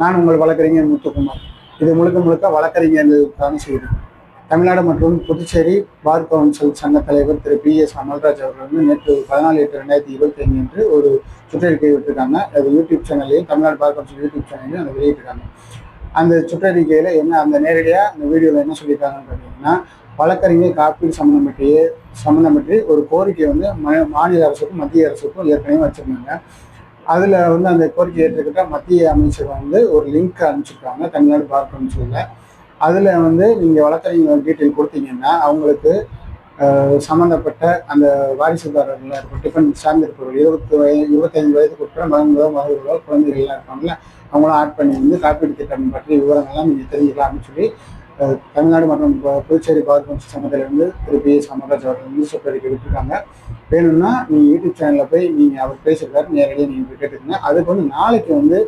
நான் உங்கள் வழக்கறிஞர் முத்துக்குமார். இது முழுக்க முழுக்க வழக்கறிஞர்களுக்கான செய்தி. தமிழ்நாடு மற்றும் புதுச்சேரி பார் கவுன்சில் சங்க தலைவர் திரு பி எஸ் அமல்ராஜ் அவர்கள் வந்து நேற்று பதினாலு எட்டு ரெண்டாயிரத்தி இருபத்தி ஐந்து என்று ஒரு சுற்றறிக்கை விட்டுருக்காங்க. அது யூடியூப் சேனல்லையும் தமிழ்நாடு பார் கவுன்சில் யூடியூப் சேனல்லையும் அதை வெளியிட்டிருக்காங்க. அந்த சுற்றறிக்கையில் என்ன அந்த நேரடியாக அந்த வீடியோவில் என்ன சொல்லியிருக்காங்கன்னு பார்த்தீங்கன்னா வழக்கறிஞர் காப்பீடு சம்மந்தம் பற்றிய சம்மந்தம் பற்றி ஒரு கோரிக்கை வந்து மாநில அரசுக்கும் மத்திய அரசுக்கும் ஏற்கனவே வச்சுருந்தாங்க. அதில் வந்து அந்த கோரிக்கை ஏற்றுக்கிட்ட மத்திய அமைச்சர் வந்து ஒரு லிங்க் அனுப்பிச்சிருக்காங்க தமிழ்நாடு பார் கவுன்சிலில். அதில் வந்து நீங்கள் வழக்கறிஞர் டீட்டெயில் கொடுத்தீங்கன்னா அவங்களுக்கு சம்மந்தப்பட்ட அந்த வாரிசுதாரர்கள் இருக்கும் டிஃபன் சார்ந்திருப்பவர்கள் இருபத்தி வயது இருபத்தஞ்சு வயதுக்கு உட்பட மகன்களோ மகள்களோ குழந்தைகள்லாம் இருப்பாங்கல்ல அவங்களாம் ஆட் பண்ணி வந்து காப்பீடு திட்டம் பற்றிய விவரங்கள்லாம் நீங்கள் தெரிஞ்சுக்கலாம் சொல்லி தமிழ்நாடு மற்றும் புதுச்சேரி பார் கவுன்சில் சங்கத்திலிருந்து திரு பி எஸ் அமர்ராஜ் அவர்கள் வந்து சுற்றறிக்கை விட்டுருக்காங்க வேணும்னா நீங்கள் யூடியூப் சேனலில் போய் நீங்கள் அவர் பேசியிருக்காரு நேரடியாக நீங்கள் போய் கேட்டுக்கோங்க. அதுக்கு வந்து நாளைக்கு வந்து